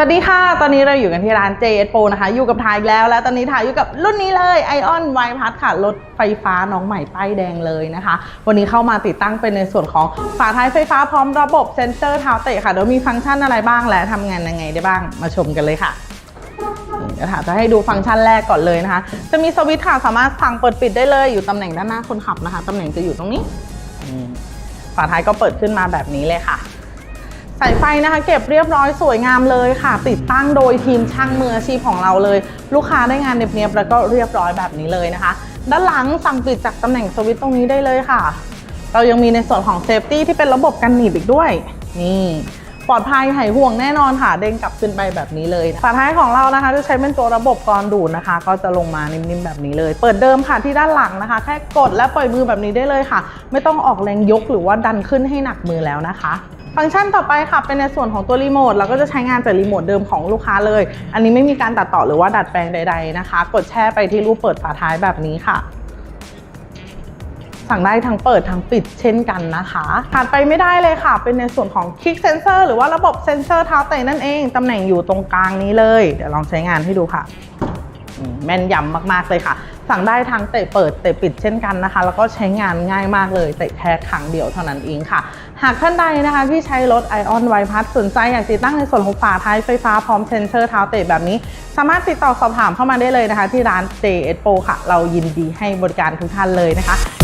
สวัสดีค่ะ ตอนนี้เราอยู่กันที่ร้าน JS Pro นะคะ อยู่กับทายแล้ว และตอนนี้ทายอยู่กับรุ่นนี้เลย Ion y p a s ค่ะ รถไฟฟ้าน้องใหม่ป้ายแดงเลยนะคะ วันนี้เข้ามาติดตั้งเป็นในส่วนของฝาท้ายไฟฟ้าพร้อมระบบเซ็นเซอร์เท้าเตะค่ะเดี๋ยวมีฟังก์ชันอะไรบ้างและทำงานยังไงได้บ้าง มาชมกันเลยค่ะเดี๋ยวค่ะจะให้ดูฟังก์ชันแรกก่อนเลยนะคะ จะมีสวิตช์ค่ะ สามารถสั่งเปิดปิดได้เลย อยู่ตำแหน่งด้านหน้าคนขับนะคะ ตำแหน่งจะอยู่ตรงนี้ ฝาท้ายก็เปิดขึ้นมาแบบนี้เลยค่ะ สายไฟนะคะเก็บเรียบร้อยสวยงามเลยค่ะ ติดตั้งโดยทีมช่างมืออาชีพของเราเลย ลูกค้าได้งานเนียบๆแล้วก็เรียบร้อยแบบนี้เลยนะคะ ด้านหลังสั่งปิดจากตำแหน่งสวิตช์ตรงนี้ได้เลยค่ะ เรายังมีในส่วนของเซฟตี้ที่เป็นระบบกันหนีบอีกด้วย นี่ ปลอดภัยหายห่วงแน่นอนค่ะ เด้งกลับขึ้นไปแบบนี้เลยฝาท้ายของเรานะคะ จะใช้เป็นตัวระบบกรอนดูดนะคะ ก็จะลงมานิ่มๆแบบนี้เลย เปิดเดิมค่ะที่ด้านหลังนะคะ แค่กดและปล่อยมือแบบนี้ได้เลยค่ะ ไม่ต้องออกแรงยกหรือว่าดันขึ้นให้หนักมือแล้วนะคะฟังก์ชันต่อไปค่ะ เป็นในส่วนของตัวรีโมทเราก็จะใช้งานจากรีโมทเดิมของลูกค้าเลย อันนี้ไม่มีการตัดต่อหรือว่าดัดแปลงใด ๆนะคะ กดแช่ไปที่รูปเปิดฝาท้ายแบบนี้ค่ะ สั่งได้ทั้งเปิดทั้งปิดเช่นกันนะคะขาดไปไม่ได้เลยค่ะ เป็นในส่วนของคลิกเซนเซอร์หรือว่าระบบเซนเซอร์เท้าเตะนั่นเอง ตำแหน่งอยู่ตรงกลางนี้เลย เดี๋ยวลองใช้งานให้ดูค่ะแม่นยำมากๆเลยค่ะ สั่งได้ทั้งเตะเปิดเตะปิดเช่นกันนะคะ แล้วก็ใช้งานง่ายมากเลยเตะแค่ครั้งเดียวเท่านั้นเองค่ะ หากท่านใดนะคะที่ใช้รถ Ion y p a s สนใจอยากติดตั้งในส่วนของฝาท้ายไฟฟ้าพร้อมเซนเซอร์เท้าเตะแบบนี้ สามารถติดต่อสอบถามเข้ามาได้เลยนะคะ ที่ร้าน JS Pro ค่ะ เรายินดีให้บริการทุกท่านเลยนะคะ